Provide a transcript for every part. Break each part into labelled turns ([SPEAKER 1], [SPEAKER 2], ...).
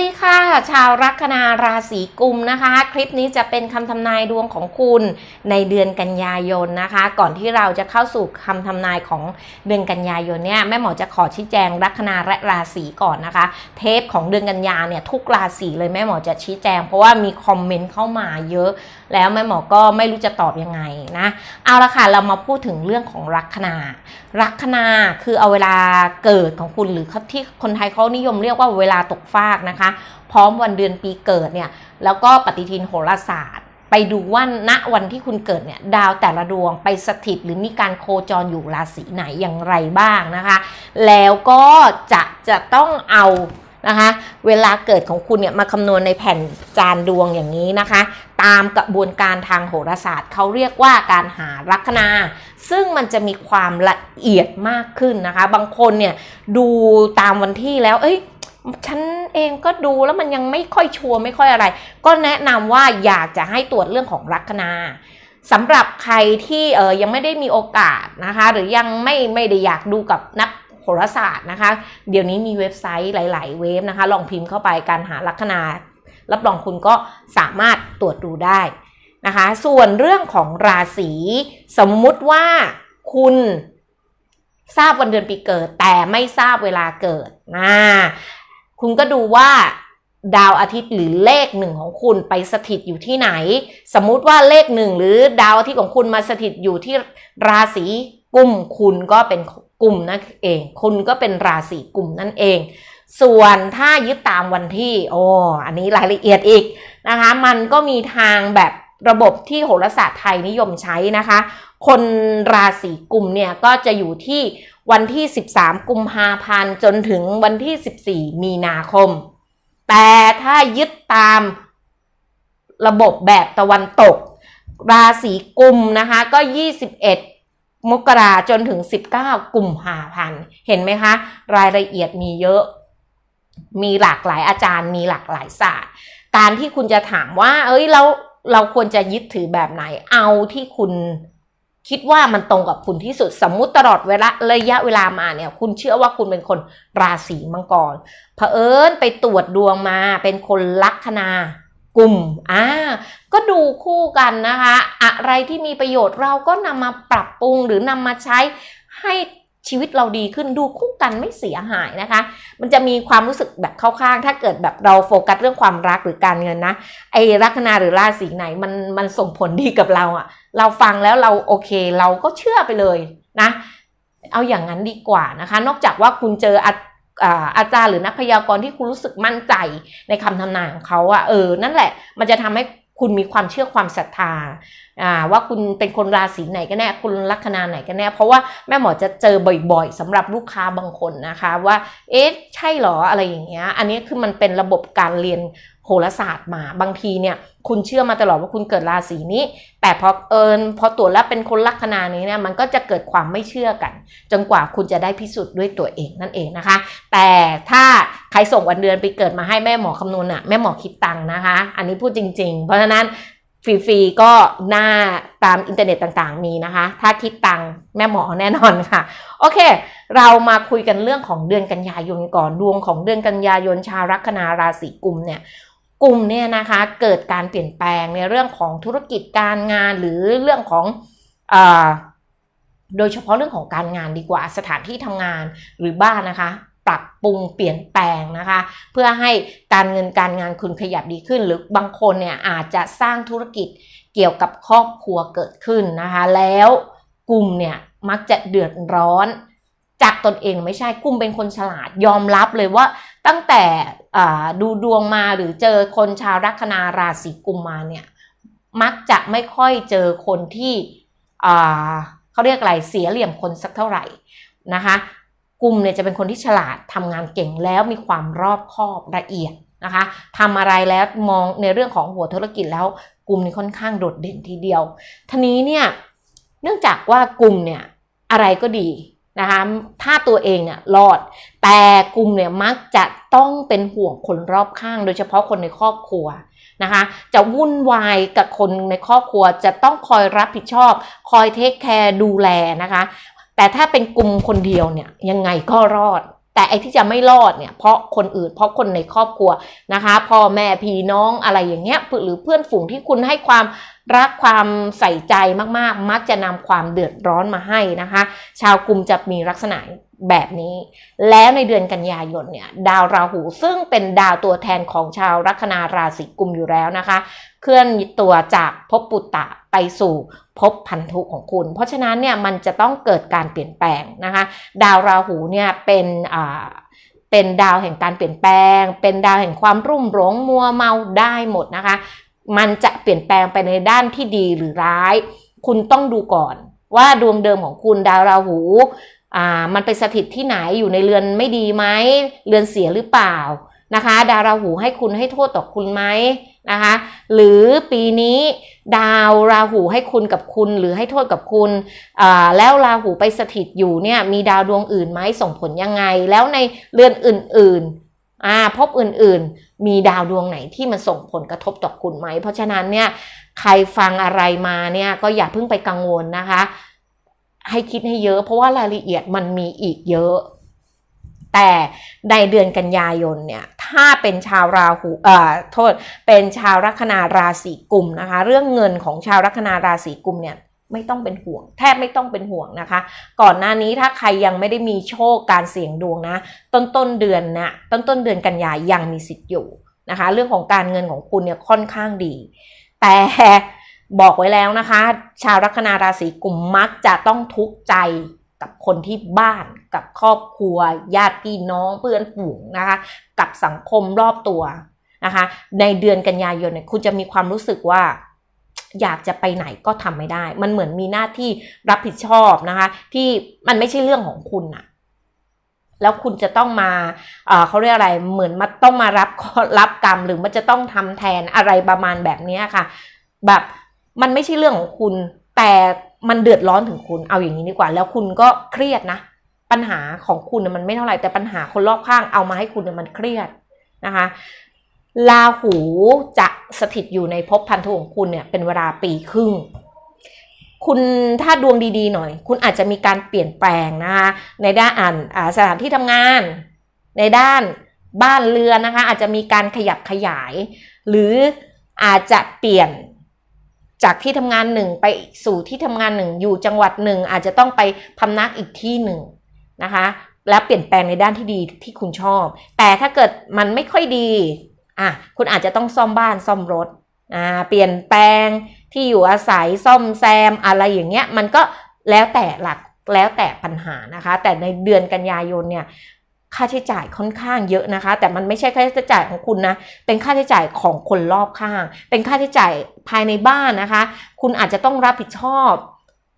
[SPEAKER 1] ดีค่ะ ชาวลัคนาราศีกุมนะคะ คลิปนี้จะเป็นคำทำนายดวงของคุณในเดือนกันยายนนะคะ ก่อนที่เราจะเข้าสู่คำทำนายของเดือนกันยายนเนี่ยแม่หมอจะขอชี้แจงลัคนาและราศีก่อนนะคะ เทปของเดือนกันยาเนี่ยทุกราศีเลยแม่หมอจะชี้แจง เพราะว่ามีคอมเมนต์เข้ามาเยอะ แล้วแม่หมอก็ไม่รู้จะตอบยังไงนะเอาละค่ะเรามาพูดถึงเรื่องของลัคนาลัคนาคือเอาเวลาเกิดของคุณหรือที่คนไทยเขานิยมเรียกว่าเวลาตกฟากนะคะพร้อมวันเดือนปีเกิดเนี่ยแล้วก็ปฏิทินโหราศาสตร์ ไปดูว่าณวันที่คุณเกิดเนี่ยดาวแต่ละดวงไปสถิตหรือมีการโคจรอยู่ราศีไหนอย่างไรบ้างนะคะ แล้วก็จะจะต้องเอานะคะเวลาเกิดของคุณเนี่ยมาคำนวณในแผ่นจานดวงอย่างนี้นะคะ ตามกระบวนการทางโหราศาสตร์เขาเรียกว่าการหาลัคนา ซึ่งมันจะมีความละเอียดมากขึ้นนะคะ บางคนเนี่ยดูตามวันที่แล้วเอ้ย ฉันเองก็ดูแล้วมันยังไม่ค่อยชัวร์ไม่ค่อยอะไร ก็แนะนำว่าอยากจะให้ตรวจเรื่องของลัคนาสำหรับใครที่เออยังไม่ได้มีโอกาสนะคะ หรือยังไม่ไม่ได้อยากดูกับนักโหราศาสตร์นะคะ เดี๋ยวนี้มีเว็บไซต์หลาย ๆ เว็บนะคะ ลองพิมพ์เข้าไปการหาลัคนา รับรองคุณก็สามารถตรวจดูได้นะคะ ส่วนเรื่องของราศีสมมุติว่าคุณทราบวันเดือนปีเกิด แต่ไม่ทราบเวลาเกิดนะ คุณก็ดูว่าดาวอาทิตย์หรือเลขหนึ่งของคุณไปสถิตอยู่ที่ไหน สมมุติว่าเลขหนึ่งหรือดาวอาทิตย์ของคุณมาสถิตอยู่ที่ราศีกุมคุณก็เป็นกลุ่มนั่นเอง คุณก็เป็นราศีกุมนั่นเอง ส่วนถ้ายึดตามวันที่โอ้อันนี้รายละเอียดอีกนะคะ มันก็มีทางแบบระบบที่โหราศาสตร์ไทยนิยมใช้นะคะ คนราศีกุมเนี่ยก็จะอยู่ที่วันที่ 13 กุมภาพันธ์จนถึงวันที่ 14 มีนาคม แต่ถ้ายึดตามระบบแบบตะวันตก ราศีกุมนะคะก็ 21 มกราจนถึง 19 กุมภาพันธ์เห็นไหมคะ รายละเอียดมีเยอะ มีหลากหลายอาจารย์ มีหลากหลายศาสตร์ การที่คุณจะถามว่า เอ้ยเราเราควรจะยึดถือแบบไหนเอาที่คุณ คิดว่ามันตรงกับคุณที่สุด สมมุติตลอดเวลาระยะเวลามาเนี่ยคุณเชื่อว่าคุณเป็นคนราศีมังกรเผอิญไปตรวจดวงมาเป็นคนลัคนากลุ่มอ่าก็ดูคู่กันนะคะ อะไรที่มีประโยชน์เราก็นำมาปรับปรุงหรือนำมาใช้ให้ ชีวิตเราดีขึ้นดูคู่กันไม่เสียหายนะคะ มันจะมีความรู้สึกแบบเข้าข้าง ถ้าเกิดแบบเราโฟกัสเรื่องความรักหรือการเงินนะ ไอ้ลัคนาหรือราศีไหนมันมันส่งผลดีกับเราอะเราฟังแล้วเราโอเคเราก็เชื่อไปเลยนะ เอาอย่างนั้นดีกว่านะคะ นอกจากว่าคุณเจออาจารย์หรือนักพยากรณ์ที่คุณรู้สึกมั่นใจในคำทำนายของเขาอะเออนั่นแหละมันจะทำให้ คุณมีความเชื่อความศรัทธาว่าคุณเป็นคนราศีไหนกันแน่คุณลัคนาไหนกันแน่ เพราะว่าแม่หมอจะเจอบ่อยๆสำหรับลูกค้าบางคนนะคะว่า เอ๊ะใช่หรออะไรอย่างเงี้ยอันนี้คือมันเป็นระบบการเรียน โหราศาสตร์มาบางทีเนี่ยคุณเชื่อมาตลอดว่าคุณเกิดราศีนี้ แต่พอเอิญพอตรวจแล้วเป็นคนลัคนานี้เนี่ยมันก็จะเกิดความไม่เชื่อกัน จนกว่าคุณจะได้พิสูจน์ด้วยตัวเองนั่นเองนะคะ แต่ถ้าใครส่งวันเดือนไปเกิดมาให้แม่หมอคำนวณอะแม่หมอคิดตังค์นะคะ อันนี้พูดจริง ๆ เพราะฉะนั้นฟรีๆก็หน้าตามอินเทอร์เน็ตต่างๆ มีนะคะ ถ้าคิดตังค์แม่หมอแน่นอนค่ะ โอเค เรามาคุยกันเรื่องของเดือนกันยายนก่อนดวงของเดือนกันยายนชาวลัคนาราศีกุมเนี่ย กลุ่มเนี่ยนะคะเกิดการเปลี่ยนแปลงในเรื่องของธุรกิจการงานหรือเรื่องของอโดยเฉพาะเรื่องของการงานดีกว่าสถานที่ทำงานหรือบ้านนะคะปรับปรุงเปลี่ยนแปลงนะคะ เพื่อให้การเงินการงานคุณขยับดีขึ้น หรือบางคนเนี่ยอาจจะสร้างธุรกิจเกี่ยวกับครอบครัวเกิดขึ้นนะคะ แล้วกลุ่มเนี่ยมักจะเดือดร้อน ตนเองไม่ใช่กุมเป็นคนฉลาดยอมรับเลยว่าตั้งแต่ดูดวงมาหรือเจอคนชาวลัคนาราศีกุมมาเนี่ยมักจะไม่ค่อยเจอคนที่เขาเรียกอะไรเสียเหลี่ยมคนสักเท่าไหร่นะคะกลุ่มเนี่ยจะเป็นคนที่ฉลาดทำงานเก่งแล้วมีความรอบคอบละเอียดนะคะทำอะไรแล้วมองในเรื่องของหัวธุรกิจแล้วกลุ่มนี้ค่อนข้างโดดเด่นทีเดียวทีนี้เนี่ยเนื่องจากว่ากลุ่มเนี่ยอะไรก็ดี นะคะถ้าตัวเองเนี่ยรอด แต่กลุ่มเนี่ยมักจะต้องเป็นห่วงคนรอบข้าง โดยเฉพาะคนในครอบครัวนะคะ จะวุ่นวายกับคนในครอบครัวจะต้องคอยรับผิดชอบ คอยเทคแคร์ดูแลนะคะ แต่ถ้าเป็นกลุ่มคนเดียวเนี่ยยังไงก็รอดแต่ไอ้ที่จะไม่รอดเนี่ยเพราะคนอื่นเพราะคนในครอบครัวนะคะพ่อแม่พี่น้องอะไรอย่างเงี้ยหรือเพื่อนฝูงที่คุณให้ความ รักความใส่ใจมากๆ มักจะนำความเดือดร้อนมาให้นะคะ ชาวกลุ่มจะมีลักษณะแบบนี้ แล้วในเดือนกันยายนเนี่ย ดาวราหูซึ่งเป็นดาวตัวแทนของชาวลัคนาราศีกุมอยู่แล้วนะคะ เคลื่อนตัวจากภพปุตตะไปสู่ภพพันธุของคุณ เพราะฉะนั้นเนี่ยมันจะต้องเกิดการเปลี่ยนแปลงนะคะ ดาวราหูเนี่ยเป็นอ่าเป็นดาวแห่งการเปลี่ยนแปลง เป็นดาวแห่งความรุ่มหลงมัวเมาได้หมดนะคะ มันจะเปลี่ยนแปลงไปในด้านที่ดีหรือร้าย คุณต้องดูก่อน ว่าดวงเดิมของคุณดาวราหูอ่ามันไปสถิตที่ไหนอยู่ในเรือนไม่ดีไหมเรือนเสียหรือเปล่านะคะ ดาวราหูให้คุณให้โทษต่อคุณไหมนะคะ หรือปีนี้ดาวราหูให้คุณกับคุณหรือให้โทษกับคุณอ่าแล้วราหูไปสถิตอยู่เนี่ยมีดาวดวงอื่นไหมส่งผลยังไง แล้วในเรือนอื่น ๆ อ่าพบอื่นๆ มีดาวดวงไหนที่มันส่งผลกระทบต่อคุณไหม เพราะฉะนั้นเนี่ยใครฟังอะไรมาเนี่ยก็อย่าเพิ่งไปกังวลนะคะ ให้คิดให้เยอะ เพราะว่ารายละเอียดมันมีอีกเยอะ แต่ในเดือนกันยายนเนี่ยถ้าเป็นชาวราหูเอ่อโทษเป็นชาวลัคนาราศีกุมนะคะ เรื่องเงินของชาวลัคนาราศีกุมเนี่ย ไม่ต้องเป็นห่วง แทบไม่ต้องเป็นห่วงนะคะ ก่อนหน้านี้ถ้าใครยังไม่ได้มีโชคการเสี่ยงดวงนะ ต้นต้นเดือนนะต้นต้นเดือนกันยายังมีสิทธิ์อยู่นะคะ เรื่องของการเงินของคุณเนี่ยค่อนข้างดี แต่บอกไว้แล้วนะคะ ชาวลัคนาราศีกลุ่มมักจะต้องทุกข์ใจกับคนที่บ้านกับครอบครัว ญาติพี่น้องเพื่อนฝูงนะคะ กับสังคมรอบตัวนะคะ ในเดือนกันยายนเนี่ยคุณจะมีความรู้สึกว่า อยากจะไปไหนก็ทำไม่ได้ มันเหมือนมีหน้าที่รับผิดชอบนะคะ ที่มันไม่ใช่เรื่องของคุณอะแล้วคุณจะต้องมาเขาเรียกอะไร เหมือนมาต้องมารับรับกรรม หรือมันจะต้องทำแทนอะไรประมาณแบบนี้ค่ะ แบบมันไม่ใช่เรื่องของคุณ แต่มันเดือดร้อนถึงคุณ เอาอย่างนี้ดีกว่า แล้วคุณก็เครียดนะ ปัญหาของคุณมันไม่เท่าไหร่ แต่ปัญหาคนรอบข้างเอามาให้คุณมันเครียดนะคะ ลาหูจะสถิตอยู่ในภพพันธุของคุณเนี่ยเป็นเวลาปีครึ่ง คุณถ้าดวงดีๆหน่อย คุณอาจจะมีการเปลี่ยนแปลงนะคะในด้านอ่านสถานที่ทำงาน ในด้านบ้านเรือนนะคะอาจจะมีการขยับขยาย หรืออาจจะเปลี่ยนจากที่ทำงานหนึ่งไปสู่ที่ทำงานหนึ่งอยู่จังหวัดหนึ่งอาจจะต้องไปพำนักอีกที่หนึ่งนะคะ และเปลี่ยนแปลงในด้านที่ดีที่คุณชอบ แต่ถ้าเกิดมันไม่ค่อยดี อะคุณอาจจะต้องซ่อมบ้านซ่อมรถอ่าเปลี่ยนแปลงที่อยู่อาศัยซ่อมแซมอะไรอย่างเงี้ยมันก็แล้วแต่หลักแล้วแต่ปัญหานะคะ แต่ในเดือนกันยายนเนี่ยค่าใช้จ่ายค่อนข้างเยอะนะคะ แต่มันไม่ใช่ค่าใช้จ่ายของคุณนะ เป็นค่าใช้จ่ายของคนรอบข้าง เป็นค่าใช้จ่ายภายในบ้านนะคะ คุณอาจจะต้องรับผิดชอบ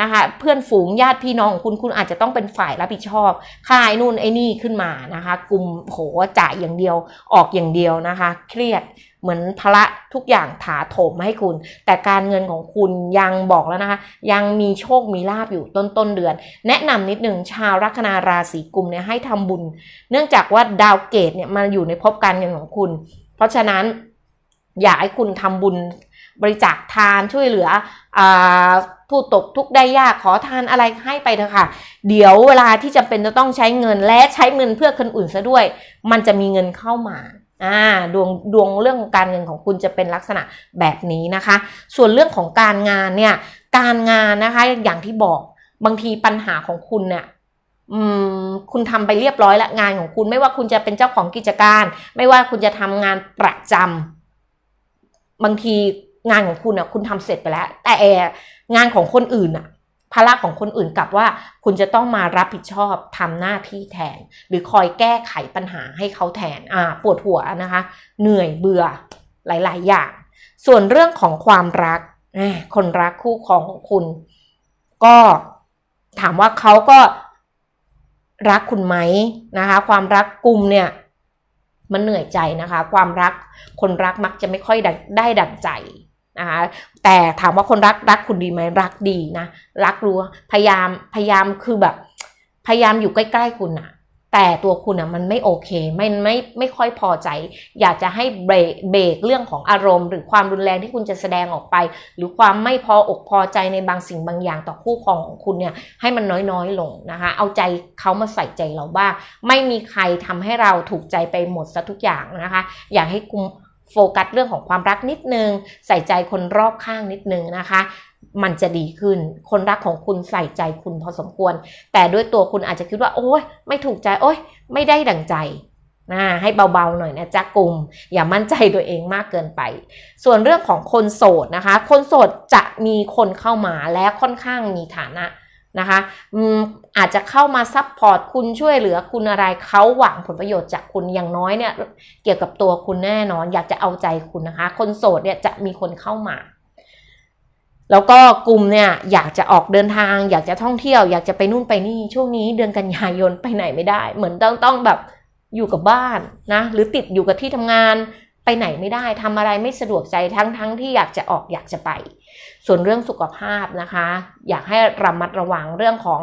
[SPEAKER 1] นะคะเพื่อนฝูงญาติพี่น้องคุณคุณอาจจะต้องเป็นฝ่ายรับผิดชอบค่าไอ้นู่นไอ้นี่ขึ้นมานะคะ กลุ่มโหจ่ายอย่างเดียวออกอย่างเดียวนะคะ เครียดเหมือนภาระทุกอย่างถาโถมมาให้คุณ แต่การเงินของคุณยังบอกแล้วนะคะ ยังมีโชคมีลาบอยู่ต้นต้นเดือน แนะนำนิดหนึ่งชาวลัคนาราศีกุมเนี่ยให้ทำบุญ เนื่องจากว่าดาวเกตเนี่ยมาอยู่ในภพการเงินของคุณ เพราะฉะนั้นอยากให้คุณทำบุญ บริจาคทานช่วยเหลืออผู้ตกทุกข์ได้ยากขอทานอะไรให้ไปเถอะค่ะ เดี๋ยวเวลาที่จำเป็นจะต้องใช้เงินและใช้เงินเพื่อคนอื่นซะด้วย มันจะมีเงินเข้ามาอ่าดวงดวงเรื่องการเงินของคุณจะเป็นลักษณะแบบนี้นะคะ ส่วนเรื่องของการงานเนี่ยการงานนะคะอย่างที่บอกบางทีปัญหาของคุณเนี่ยคุณทำไปเรียบร้อยล้วงานของคุณไม่ว่าคุณจะเป็นเจ้าของกิจการ ไม่ว่าคุณจะทำงานประจำบางที งานของคุณอะคุณทำเสร็จไปแล้ว แต่งานของคนอื่นอะภาระของคนอื่นกลับว่าคุณจะต้องมารับผิดชอบทำหน้าที่แทน หรือคอยแก้ไขปัญหาให้เขาแทนอ่าปวดหัวนะคะ เหนื่อยเบื่อหลาย ๆ อย่าง ส่วนเรื่องของความรักคนรักคู่ของคุณ ก็ถามว่าเขาก็รักคุณไหมนะคะ ความรักกลุ่มเนี่ย มันเหนื่อยใจนะคะ ความรักคนรักมักจะไม่ค่อยได้ได้ดั่งใจ นะคะแต่ถามว่าคนรักรักคุณดีไหมรักดีนะรักรู้พยายามพยายามคือแบบ พยายามอยู่ใกล้ ๆ คุณอะแต่ตัวคุณอะมันไม่โอเคไม่ไม่ไม่ค่อยพอใจ อยากจะให้เบรกเบรกเรื่องของอารมณ์ หรือความรุนแรงที่คุณจะแสดงออกไป หรือความไม่พออกพอใจในบางสิ่งบางอย่างต่อคู่ครองของคุณเนี่ยให้มันน้อยๆลงนะคะเอาใจเขามาใส่ใจเราบ้างไม่มีใครทำให้เราถูกใจไปหมดซะทุกอย่างนะคะ อยากให้กุม โฟกัสเรื่องของความรักนิดนึง ใส่ใจคนรอบข้างนิดนึงนะคะ มันจะดีขึ้น คนรักของคุณใส่ใจคุณพอสมควร แต่ด้วยตัวคุณอาจจะคิดว่า โอ๊ยไม่ถูกใจ โอ๊ยไม่ได้ดั่งใจนะให้เบาๆหน่อยนะจ๊ะกลุ่ม อย่ามั่นใจตัวเองมากเกินไป ส่วนเรื่องของคนโสดนะคะ คนโสดจะมีคนเข้ามาและค่อนข้างมีฐานะ นะคะอาจจะเข้ามาซับพอร์ตคุณช่วยเหลือคุณอะไรเขาหวังผลประโยชน์จากคุณอย่างน้อยเนี่ยเกี่ยวกับตัวคุณแน่นอน อยากจะเอาใจคุณนะคะ คนโสดเนี่ยจะมีคนเข้ามา แล้วก็กลุ่มเนี่ยอยากจะออกเดินทาง อยากจะท่องเที่ยว อยากจะไปนู่นไปนี่ช่วงนี้เดือนกันยายนไปไหนไม่ได้ เหมือนต้องต้องแบบอยู่กับบ้านนะหรือติดอยู่กับที่ทำงาน ไปไหนไม่ได้ทำอะไรไม่สะดวกใจทั้งทั้งที่อยากจะออกอยากจะไป ส่วนเรื่องสุขภาพนะคะ อยากให้ระมัดระวังเรื่องของ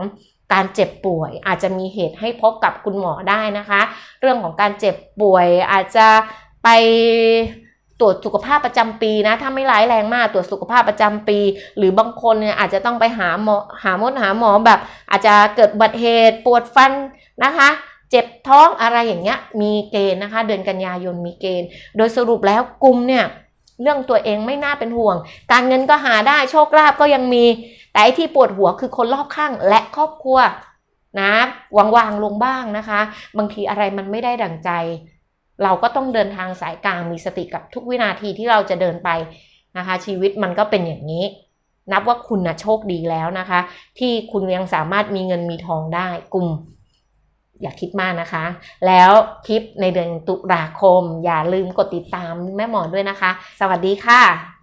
[SPEAKER 1] การเจ็บป่วย อาจจะมีเหตุให้พบกับคุณหมอได้นะคะ เรื่องของการเจ็บป่วยอาจจะไปตรวจสุขภาพประจำปีนะถ้าไม่ร้ายแรงมากตรวจสุขภาพประจำปี หรือบางคนเนี่ยอาจจะต้องไปหาหมอหามดหาหมอแบบ อาจจะเกิดบัติเหตุปวดฟันนะคะ เจ็บท้องอะไรอย่างเงี้ยมีเกณฑ์นะคะ เดือนกันยายนมีเกณฑ์ โดยสรุปแล้วกลุ่มเนี่ยเรื่องตัวเองไม่น่าเป็นห่วง การเงินก็หาได้โชคลาภก็ยังมี แต่ที่ปวดหัวคือคนรอบข้างและครอบครัวนะวางวางๆลงบ้างนะคะ บางทีอะไรมันไม่ได้ดั่งใจ เราก็ต้องเดินทางสายกลางมีสติกับทุกวินาทีที่เราจะเดินไปนะคะ ชีวิตมันก็เป็นอย่างนี้ นับว่าคุณนะโชคดีแล้วนะคะ ที่คุณยังสามารถมีเงินมีทองได้กลุ่ม อย่าคิดมากนะคะ แล้วคลิปในเดือนตุลาคม อย่าลืมกดติดตามแม่หมอด้วยนะคะ สวัสดีค่ะ